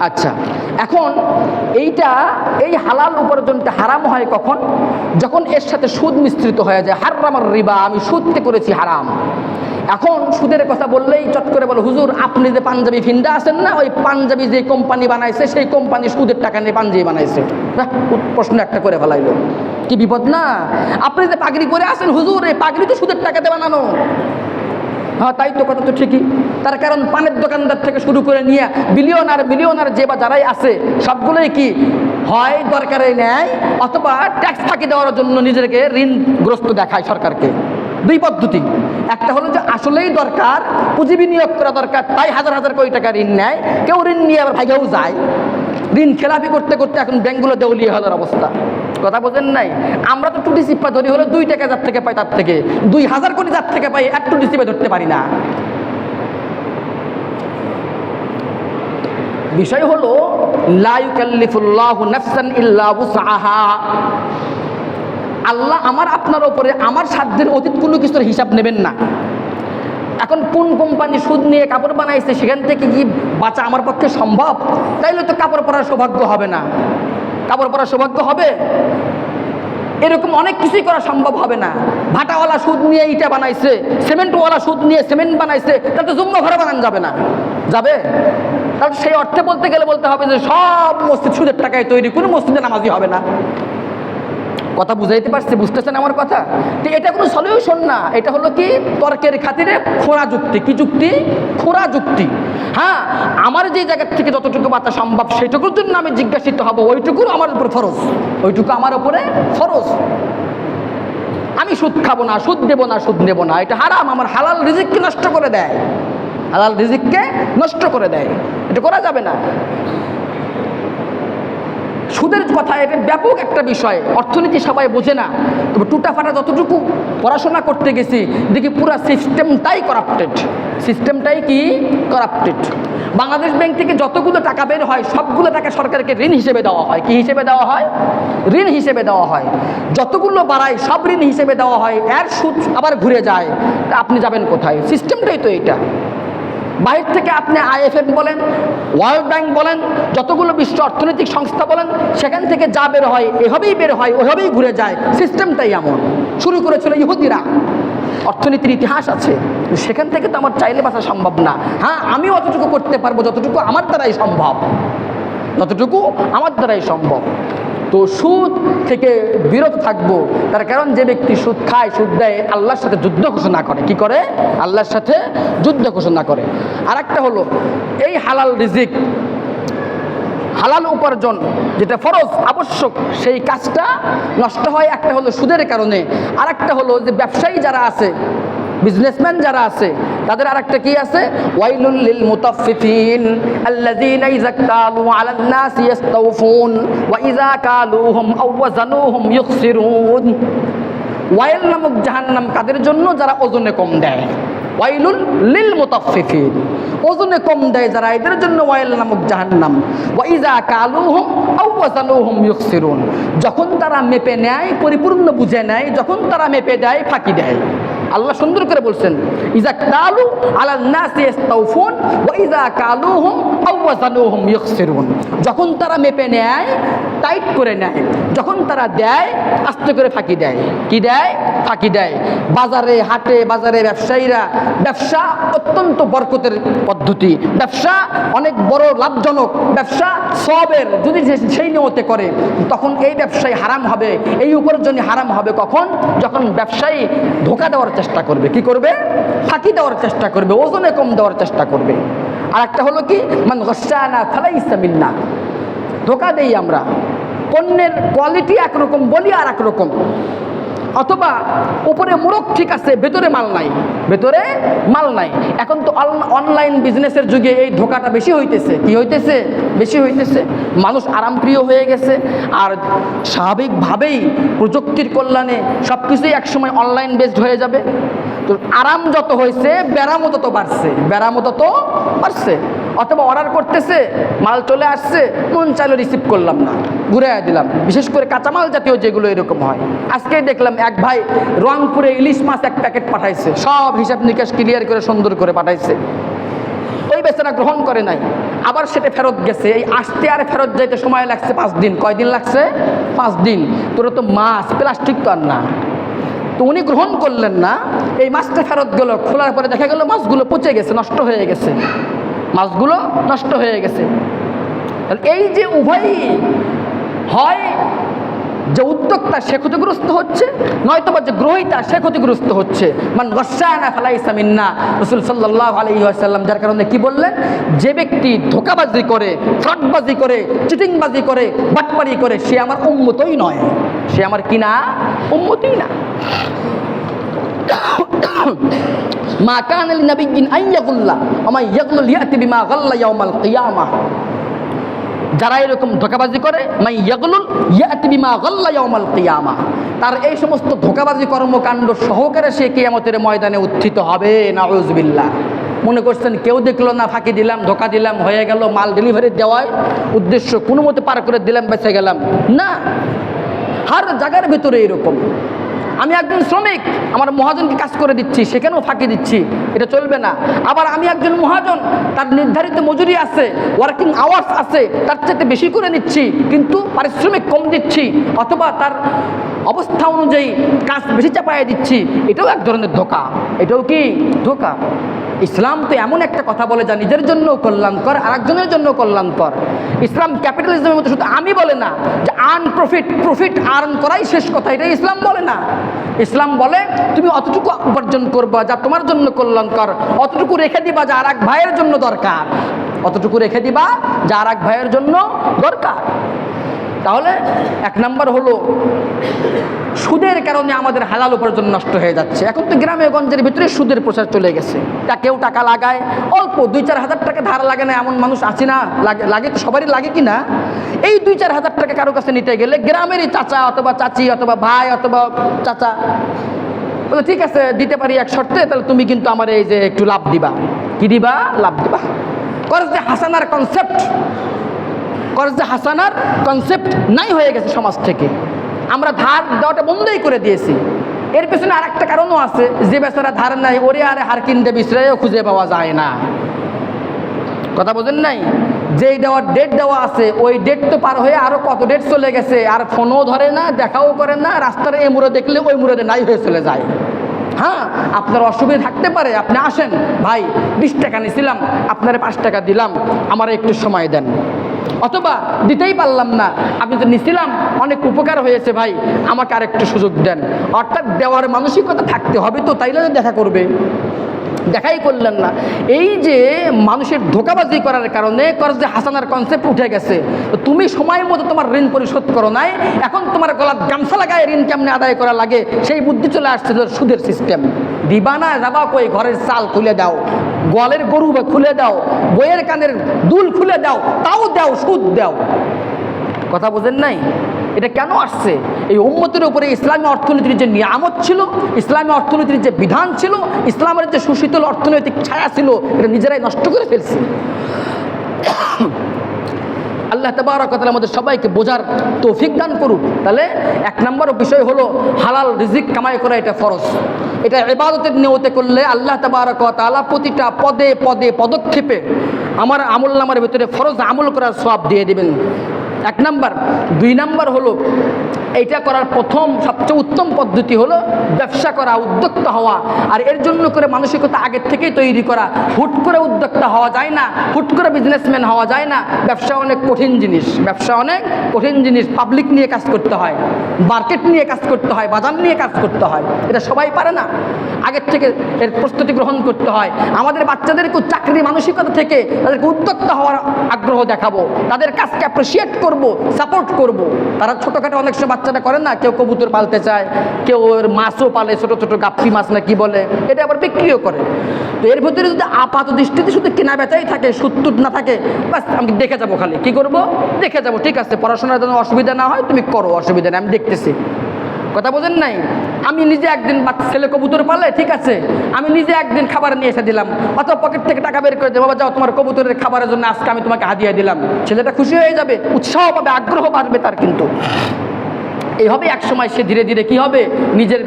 আচ্ছা এখন এইটা, এই হালাল উপার্জনটা হারাম হয় কখন? যখন এর সাথে সুদ মিশ্রিত হয়ে যায়। হারামার রিবা, আমি সুদতে করেছি হারাম। এখন সুদের কথা বললেই চট করে বলো, হুজুর, আপনি যে পাঞ্জাবি ফিন্ডা আছেন না, ওই পাঞ্জাবি যে কোম্পানি বানাইছে, সেই কোম্পানি সুদের টাকা নিয়ে পাঞ্জাবি বানাইছে। প্রশ্ন একটা করে ফেলাইলো। কি বিপদ না? আপনি যে পাগড়ি করে আছেন, হুজুর, এই পাগড়ি তো সুদের টাকাতে বানানো। হ্যাঁ তাই তো কথা তো ঠিকই। তার কারণ পানের দোকানদার থেকে শুরু করে নিয়ে বিলিয়নার মিলিয়নার যে বা যারাই আছে, সবগুলোই কি হয় দরকারে নেয়, অথবা ট্যাক্স ফাঁকি দেওয়ার জন্য নিজেকে ঋণগ্রস্ত দেখায় সরকারকে। দুই পদ্ধতি। একটা হলো যে আসলেই দরকার, পুঁজি বিনিয়োগ করা দরকার, তাই হাজার হাজার কোটি টাকা ঋণ নেয়, কেউ ঋণ নিয়ে আবার ভাইগাও যায়। ঋণ খেলাপি করতে করতে এখন ব্যাংকগুলো দেউলিয়ে হওয়ার অবস্থা। কথা বোঝেন নাই? আমরা তো টুটি সিপ্পা ধরি হলে দুই টাকা যার থেকে পাই তার থেকে। দুই হাজার কোটি যার থেকে পাই, এক টুটি সিপে ধরতে পারি না। বিষয় হলো আল্লাহ আমার আপনার ওপরে আমার সাধ্যের অতীত কোনো কিছুর হিসাব নেবেন না। এখন কোন কোম্পানি সুদ নিয়ে কাপড় বানাইছে, সেখান থেকে কি বাঁচা আমার পক্ষে সম্ভব? তাইলে তো কাপড় পরার সৌভাগ্য হবে না। কাপড় পরার সৌভাগ্য হবে? এরকম অনেক কিছুই করা সম্ভব হবে না। ভাটাওয়ালা সুদ নিয়ে ইটা বানাইছে, সিমেন্টওয়ালা সুদ নিয়ে সিমেন্ট বানাইছে, তাহলে তো জুম্ম ঘরে বানানো যাবে না। যাবে? তাহলে সেই অর্থে বলতে গেলে বলতে হবে যে সব মসজিদ সুদের টাকায় তৈরি, কোনো মসজিদে নামাজি হবে না। কথা বুঝাইতে পারছি, বুঝতেছেন আমার কথা? তো এটা কোনো সলিউশন না। এটা হলো কি? তর্কের খাতিরে খোঁড়া যুক্তি। কি যুক্তি? খোঁড়া যুক্তি। হ্যাঁ আমার যে জায়গার থেকে যতটুকু বাঁচা সম্ভব সেটুকুর জন্য আমি জিজ্ঞাসিত হব ওইটুকু আমার উপর ফরজ। ওইটুকু আমার উপরে ফরজ। আমি সুদ খাব না, সুদ দেবো না, সুদ নেব না। এটা হারাম। আমার হালাল রিজিককে নষ্ট করে দেয়। হালাল রিজিককে নষ্ট করে দেয়। এটা করা যাবে না। সুদের কথা এটা ব্যাপক একটা বিষয়। অর্থনীতি সবাই বোঝে না। তবে টুটা ফাটা যতটুকু পড়াশোনা করতে গেছি, দেখি পুরো সিস্টেমটাই করাপ্টেড সিস্টেমটাই কি? করাপ্টেড বাংলাদেশ ব্যাংক থেকে যতগুলো টাকা বের হয়, সবগুলো টাকা সরকারকে ঋণ হিসেবে দেওয়া হয়। কি হিসেবে দেওয়া হয়? ঋণ হিসেবে দেওয়া হয়। যতগুলো বাড়ায়, সব ঋণ হিসেবে দেওয়া হয়। এর সুদ আবার ঘুরে যায়। আপনি যাবেন কোথায়? সিস্টেমটাই তো এইটা। বাহির থেকে আপনি আইএফএফ বলেন, ওয়ার্ল্ড ব্যাংক বলেন, যতগুলো বিশ্ব অর্থনৈতিক সংস্থা বলেন, সেখান থেকে যা বের হয়, এভাবেই বের হয় ওইভাবেই ঘুরে যায়। সিস্টেমটাই এমন। শুরু করেছিল ইহুদিরা। অর্থনীতির ইতিহাস আছে। সেখান থেকে তো আমার চাইলে বাঁচা সম্ভব না। হ্যাঁ আমি অতটুকু করতে পারব, যতটুকু আমার দ্বারাই সম্ভব। যতটুকু আমার দ্বারাই সম্ভব। তো সুদ থেকে বিরত থাকব। তার কারণ যে ব্যক্তি সুদ খায়, সুদ দেয়, আল্লাহর সাথে যুদ্ধ ঘোষণা করে। কি করে? আল্লাহর সাথে যুদ্ধ ঘোষণা করে। আর একটা হলো, এই হালাল রিজিক, হালাল উপার্জন যেটা ফরজ, আবশ্যক, সেই কাজটা নষ্ট হয়। একটা হলো সুদের কারণে। আর একটা হলো যে ব্যবসায়ী যারা আছে বিজনেসম্যান যারা আছে, তাদের আরেকটা কি আছে? ওয়াইলুল লিল মুতাফফিফিন আল্লাযীনা ইযা কালু আলান নাস ইস্তাওফুন ওয়া ইযা কালুহুম আও ওয়াজানুহুম ইউখসিরুন। ওয়াইল নামক জাহান্নাম কাদের জন্য? যারা ওজনে কম দেয়। ওয়াইলুল লিল মুতাফফিফিন। ওজনে কম দেয় যারা, এদের জন্য ওয়াইল নামক জাহান্নাম। ওয়াইজা কালুহুম আও ওয়াজানুহুম ইউখসিরুন। যখন তারা মেপে নেয়, পরিপূর্ণ বুঝে নেয়, যখন তারা মেপে দেয়, ফাঁকি দেয়। আল্লাহ সুন্দর করে বলছেন ইজা কালু আলা নাসি ইস্তাউফুন ওয়া ইজা কালুহুম আও যখন তারা মেপে নেয়, টাইট করে নেয়, যখন তারা দেয়, আস্তে করে ফাঁকি দেয়। কি দেয়? ফাঁকি দেয়। বাজারে, হাটে, বাজারে ব্যবসায়ীরা, ব্যবসা অত্যন্ত বরকতের পদ্ধতি। ব্যবসা অনেক বড় লাভজনক। ব্যবসা সবের, যদি সেই নিয়তে করে, তখন এই ব্যবসায় হারাম হবে, এই উপার্জনই হারাম হবে কখন? যখন ব্যবসায়ী ধোকা দেওয়ার চেষ্টা করবে। কি করবে? ফাঁকি দেওয়ার চেষ্টা করবে, ওজনে কম দেওয়ার চেষ্টা করবে। আর একটা হলো কি, মান গসানা ফালাইসা মিন্না। ধোকা দেই আমরা। পণ্যের কোয়ালিটি একরকম, বলি আর একরকম। অথবা উপরে মোড়ক ঠিক আছে, ভেতরে মাল নাই। ভেতরে মাল নাই। এখন তো অনলাইন বিজনেসের যুগে এই ধোকাটা বেশি হইতেছে। কি হইতেছে? বেশি হইতেছে। মানুষ আরামপ্রিয় হয়ে গেছে। আর স্বাভাবিকভাবেই প্রযুক্তির কল্যাণে সব কিছুই একসময় অনলাইন বেসড হয়ে যাবে। তো আরাম যত হয়েছে ব্যারামও তত বাড়ছে, ব্যারামও তত বাড়ছে। অথবা অর্ডার করতেছে, মাল চলে আসছে, মন চাইলে রিসিভ করলাম না ঘুরে দিলাম। বিশেষ করে কাঁচামাল জাতীয় যেগুলো এরকম হয়। আজকেই দেখলাম এক ভাই রংপুরে ইলিশ মাছ এক প্যাকেট পাঠাইছে, সব হিসাব নিকাশ ক্লিয়ার করে সুন্দর করে পাঠাইছে। ওই বেচারা গ্রহণ করে নাই। আবার সেটা ফেরত গেছে। এই আসতে আর ফেরত যাইতে সময় লাগছে পাঁচ দিন। কয়দিন লাগছে? পাঁচ দিন। তোরা তো মাছ, প্লাস্টিক তো আর না। তো উনি গ্রহণ করলেন না। এই মাছটা ফেরত গেল, খোলার পরে দেখা গেল মাছগুলো পচে গেছে, নষ্ট হয়ে গেছে। মাছগুলো নষ্ট হয়ে গেছে। এই যে উভয়ই হয় যে উদ্যোক্তা সে ক্ষতিগ্রস্ত হচ্ছে নয়তো বা যে গ্রহিতা সে ক্ষতিগ্রস্ত হচ্ছে। মান গসায়না ফালাইসা মিন্না, রসুল সাল্লাহ আসাল্লাম যার কারণে কি বললেন? যে ব্যক্তি ধোকাবাজি করে, ফ্রডবাজি করে, চিটিংবাজি করে, বাটপারি করে, সে আমার উন্মতই নয়। সে আমার কিনা উন্মতই না। মা কান আলী নবীন আইয়াগুল্লাহ আমার ইয়াগুল ইয়াতি বিমা গাল্লা ইয়াউমাল কিয়ামাহ যারা এরকম ধোকাবাজি করে, মাই ইয়াগলুল ইয়াতি বিমা গাল্লা ইয়াউমাল কিয়ামা। তার এই সমস্ত ধোকাবাজি কর্মকাণ্ড সহকারে সে কিয়ামতের ময়দানে উত্থিত হবে, নাউজুবিল্লাহ। মনে করছেন কেউ দেখল না, ফাঁকি দিলাম, ধোকা দিলাম, হয়ে গেল, মাল ডেলিভারি দেওয়ায় উদ্দেশ্য কোনো মতে পার করে দিলাম, বেঁচে গেলাম। না, হার জায়গার ভিতরে এরকম। আমি একজন শ্রমিক, আমার মহাজনকে কাজ করে দিচ্ছি, সেখানেও ফাঁকি দিচ্ছি, এটা চলবে না। আবার আমি একজন মহাজন, তার নির্ধারিত মজুরি আছে ওয়ার্কিং আওয়ার্স আছে, তার চাইতে বেশি করে নিচ্ছি, কিন্তু পারিশ্রমিক কম দিচ্ছি, অথবা তার অবস্থা অনুযায়ী কাজ বেশি চাপাইয়ে দিচ্ছি, এটাও এক ধরনের ধোকা। এটাও কি ধোকা? ইসলাম তো এমন একটা কথা বলে যা নিজের জন্য কল্যাণকর আর একজনের জন্য কল্যাণকর। ইসলাম ক্যাপিটালিজমের মধ্যে শুধু আমি বলে না, যে আর্ন প্রফিট প্রফিট আর্ন করাই শেষ কথা এটা ইসলাম বলে না। ইসলাম বলে, তুমি অতটুকু উপার্জন করবা যা তোমার জন্য কল্যাণকর, অতটুকু রেখে দিবা যা আর এক ভাইয়ের জন্য দরকার, অতটুকু রেখে দিবা যা আর এক ভাইয়ের জন্য দরকার। তাহলে এক নাম্বার হলো, সুদের কারণে আমাদের হালাল উপার্জন নষ্ট হয়ে যাচ্ছে। এখন তো গ্রামে গঞ্জের ভিতরে সুদের প্রচার চলে গেছে। তা কেউ টাকা লাগায়, অল্প দুই চার হাজার টাকা ধার লাগে না, এমন মানুষ আছে না? লাগে লাগে তো সবারই লাগে কি না? এই দুই চার হাজার টাকা কারও কাছে নিতে গেলে গ্রামেরই চাচা অথবা চাচি অথবা ভাই অথবা চাচা বলে, ঠিক আছে, দিতে পারি এক শর্তে, তাহলে তুমি কিন্তু আমার এই যে একটু লাভ দিবা। কি দিবা? লাভ দিবা। করজে হাসানার কনসেপ্ট করজে হাসানার কনসেপ্ট নাই হয়ে গেছে সমাজ থেকে। আমরা ধার দেওয়াটা বন্ধই করে দিয়েছি। এর পেছনে আর একটা কারণও আছে, যে বেচারা ধার নাই, ওরে আরে হার কিনতে বিশ্রয়ও খুঁজে পাওয়া যায় না। কথা বোঝেন নাই? যেই দেওয়ার ডেট দেওয়া আছে, ওই ডেট তো পার হয়ে আরও কত ডেট চলে গেছে, আর ফোনও ধরে না, দেখাও করে না, রাস্তার এই মুড়ে দেখলে ওই মুড়ে নাই হয়ে চলে যায়। হ্যাঁ আপনার অসুবিধা থাকতে পারে, আপনি আসেন, ভাই, বিশ টাকা নিয়েছিলাম আপনারে পাঁচ টাকা দিলাম, আমার একটু সময় দেন। অথবা দিতেই পারলাম না। আমি তো নিছিলাম, অনেক উপকার হয়েছে ভাই। আমাকে আরেকটু সুযোগ দেন। অর্থাৎ দেওয়ার মানসিকতা থাকতে হবে তো, তাইলে দেখা করবে। দেখাই করলেন না। এই যে মানুষের ধোকাবাজি করার কারণে কর্জে হাসানার কনসেপ্ট উঠে গেছে। তুমি সময় মতো তোমার ঋণ পরিশোধ করো নাই। এখন তোমার গলার গামছা লাগায় ঋণ কেমনে আদায় করা লাগে? সেই বুদ্ধি চলে আসছে সুদের সিস্টেম দিবানা যাবা কই? ঘরের চাল খুলে দাও। গোয়ালের গরু খুলে দাও, বইয়ের কানের দুল খুলে দাও, তাও দাও, সুদ দাও। কথা বোঝেন নাই? এটা কেন আসছে? এই উম্মতের উপরে ইসলামী অর্থনীতির যে নিয়ামত ছিল, ইসলামী অর্থনীতির যে বিধান ছিল, ইসলামের যে সুশীতল অর্থনৈতিক ছায়া ছিল, এটা নিজেরাই নষ্ট করে ফেলছে। আল্লাহ তাবারকতাল আমাদের সবাইকে বোঝার তৌফিক দান করুক। তাহলে এক নম্বর বিষয় হলো হালাল রিজিক কামাই করা এটা ফরজ। এটা এবাদতের নিয়তে করলে আল্লাহ তাবারক তাআলা প্রতিটা পদে পদে পদক্ষেপে আমার আমল নামার ভিতরে ফরজ আমল করার সব দিয়ে দেবেন। এক নাম্বার। দুই নাম্বার হলো, এইটা করার প্রথম, সবচেয়ে উত্তম পদ্ধতি হলো ব্যবসা করা, উদ্যোক্তা হওয়া। আর এর জন্য করে মানসিকতা আগের থেকেই তৈরি করা। হুট করে উদ্যোক্তা হওয়া যায় না, হুট করে বিজনেসম্যান হওয়া যায় না। ব্যবসা অনেক কঠিন জিনিস, ব্যবসা অনেক কঠিন জিনিস। পাবলিক নিয়ে কাজ করতে হয় মার্কেট নিয়ে কাজ করতে হয়, বাজার নিয়ে কাজ করতে হয়। এটা সবাই পারে না। আগের থেকে এর প্রস্তুতি গ্রহণ করতে হয়। আমাদের বাচ্চাদেরকে চাকরি মানসিকতা থেকে তাদেরকে উদ্যোক্তা হওয়ার আগ্রহ দেখাবো। তাদের কাজকে অ্যাপ্রিসিয়েট করব সাপোর্ট করব। তারা ছোটোখাটো অনেক সময় বাচ্চারা করে না, কেউ কবুতর পালতে চায়, কেউ ওর মাছও পালে, ছোটো ছোটো গাপ্পি মাছ না কি বলে, এটা আবার বিক্রিও করে। তো এর ভিতরে যদি আপাত দৃষ্টিতে শুধু কেনা বেচাই থাকে সুত্তুট না থাকে, বাস আমি দেখে যাব খালি। কি করব? দেখে যাব, ঠিক আছে, পড়াশোনার জন্য অসুবিধা না হয়, তুমি করো, অসুবিধা নেই, আমি দেখতেছি। কথা বোঝেন নাই? আমি নিজে একদিন ছেলে কবুতর পালে, ঠিক আছে? আমি নিজে একদিন খাবার নিয়ে এসে দিলাম। অথবা পকেট থেকে টাকা বের করে দেবো বাবা, যাও, তোমার কবুতরের খাবারের জন্য আজকে আমি তোমাকে হাদিয়া দিলাম। ছেলেটা খুশি হয়ে যাবে উৎসাহ পাবে আগ্রহ বাড়বে তার কিন্তু। এইভাবে এক সময় সে ধীরে ধীরে কি হবে? নিজের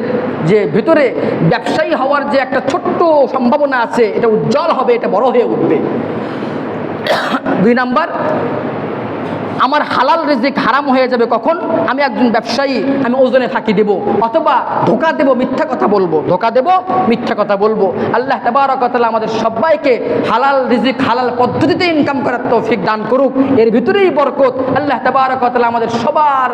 যে ভিতরে ব্যবসায়ী হওয়ার যে একটা ছোট্ট সম্ভাবনা আছে, এটা উজ্জ্বল হবে, এটা বড় হয়ে উঠবে। দুই নাম্বার আমার হালাল রেজিক হারাম হয়ে যাবে কখন? আমি একজন ব্যবসায়ী, আমি ওজনে ফাঁকি দেব, অথবা ধোকা দেব, মিথ্যা কথা বলব, ধোকা দেব, মিথ্যা কথা বলব। আল্লাহ তাবারকতালা আমাদের সবাইকে হালাল রিজিক, হালাল পদ্ধতিতে ইনকাম করার তৌফিক দান করুক। এর ভিতরেই বরকত। আল্লাহ তাবারকতালা আমাদের সবার